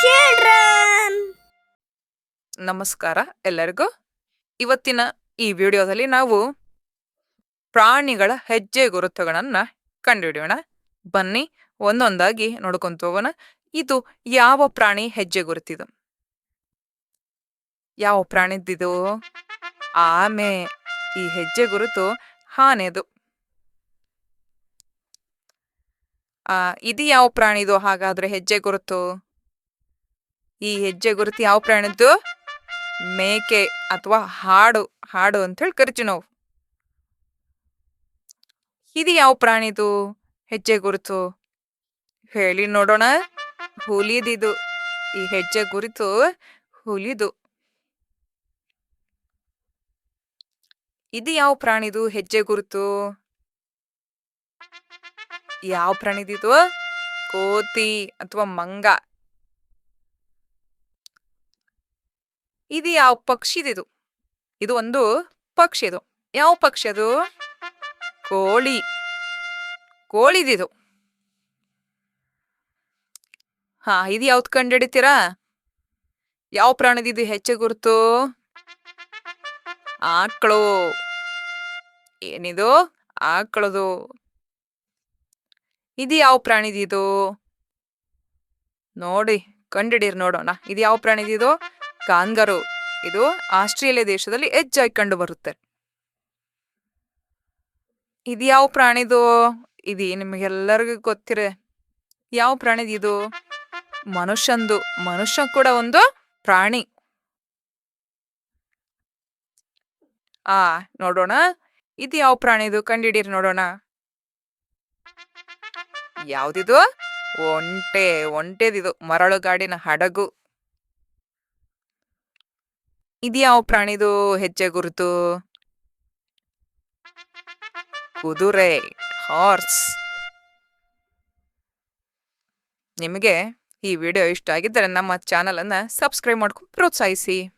Children. ನಮಸ್ಕಾರ ಎಲ್ಲರಿಗೂ. ಇವತ್ತಿನ ಈ ವಿಡಿಯೋದಲ್ಲಿ ನಾವು ಪ್ರಾಣಿಗಳ ಹೆಜ್ಜೆ ಗುರುತುಗಳನ್ನ ಕಂಡುಹಿಡಿಯೋಣ. ಬನ್ನಿ, ಒಂದೊಂದಾಗಿ ನೋಡ್ಕೊಂತ ಹೋಗೋಣ. ಇದು ಯಾವ ಪ್ರಾಣಿ ಹೆಜ್ಜೆ ಗುರುತಿದು? ಯಾವ ಪ್ರಾಣಿದಿದು ಆಮೆ, ಈ ಹೆಜ್ಜೆ ಗುರುತು ಆನೆದು ಆ ಇದು ಯಾವ ಪ್ರಾಣಿದು ಹಾಗಾದ್ರೆ ಹೆಜ್ಜೆ ಗುರುತು. ಈ ಹೆಜ್ಜೆ ಗುರುತು ಯಾವ ಪ್ರಾಣಿದ್ದು ಮೇಕೆ ಅಥವಾ ಹಾಡು ಹಾಡು ಅಂತ ಹೇಳಿ ಕರಿತೀವಿ ನಾವು. ಇದು ಯಾವ ಪ್ರಾಣಿದು? ಹೆಜ್ಜೆ ಗುರುತು. ಹೇಳಿ ನೋಡೋಣ. ಹುಲಿದಿದು. ಈ ಹೆಜ್ಜೆ ಗುರುತು ಹುಲಿದು. ಇದು ಯಾವ ಪ್ರಾಣಿದು? ಹೆಜ್ಜೆ ಗುರುತು. ಯಾವ ಪ್ರಾಣಿದಿದು ಕೋತಿ ಅಥವಾ ಮಂಗ? ಇದು ಯಾವ ಪಕ್ಷಿದಿದು ಇದು? ಒಂದು ಪಕ್ಷಿ ಇದು. ಯಾವ ಪಕ್ಷಿ ಅದು? ಕೋಳಿ. ಕೋಳಿದಿದು ಹಾ, ಇದು ಯಾವ್ದು ಕಂಡಿಡಿತೀರಾ ಯಾವ ಪ್ರಾಣಿದಿದು ಹೆಚ್ಚು ಗುರುತು? ಆಕಳು. ಏನಿದು? ಆಕಳದು. ಇದು ಯಾವ ಪ್ರಾಣಿದಿದು ನೋಡಿ, ಕಂಡಿಡೀರಿ ನೋಡೋಣ. ಇದು ಯಾವ ಪ್ರಾಣಿದಿದು ಕಾಂಗರು. ಇದು ಆಸ್ಟ್ರೇಲಿಯಾ ದೇಶದಲ್ಲಿ ಹೆಚ್ಚಾಗಿ ಕಂಡು ಬರುತ್ತೆ. ಇದು ಯಾವ ಪ್ರಾಣಿದು? ಇದು ನಿಮಗೆಲ್ಲರಿಗೂ ಗೊತ್ತಿರೇ. ಯಾವ ಪ್ರಾಣಿದಿದು ಮನುಷ್ಯಂದು. ಮನುಷ್ಯ ಕೂಡ ಒಂದು ಪ್ರಾಣಿ. ಆ, ನೋಡೋಣ. ಇದು ಯಾವ ಪ್ರಾಣಿದು? ಕಂಡಿಡೀರಿ ನೋಡೋಣ. ಯಾವ್ದಿದು? ಒಂಟೆ, ಒಂಟೆದಿದು, ಮರಳುಗಾಡಿನ ಹಡಗು. ಇದು ಯಾವ ಪ್ರಾಣಿದು ಹೆಜ್ಜೆ ಗುರುತು? ಕುದುರೆ, ಹಾರ್ಸ್. ನಿಮಗೆ ಈ ವಿಡಿಯೋ ಇಷ್ಟ ಆಗಿದ್ದರೆ ನಮ್ಮ ಚಾನಲ್ ಅನ್ನ ಸಬ್ಸ್ಕ್ರೈಬ್ ಮಾಡ್ಕೊಂಡು ಪ್ರೋತ್ಸಾಹಿಸಿ.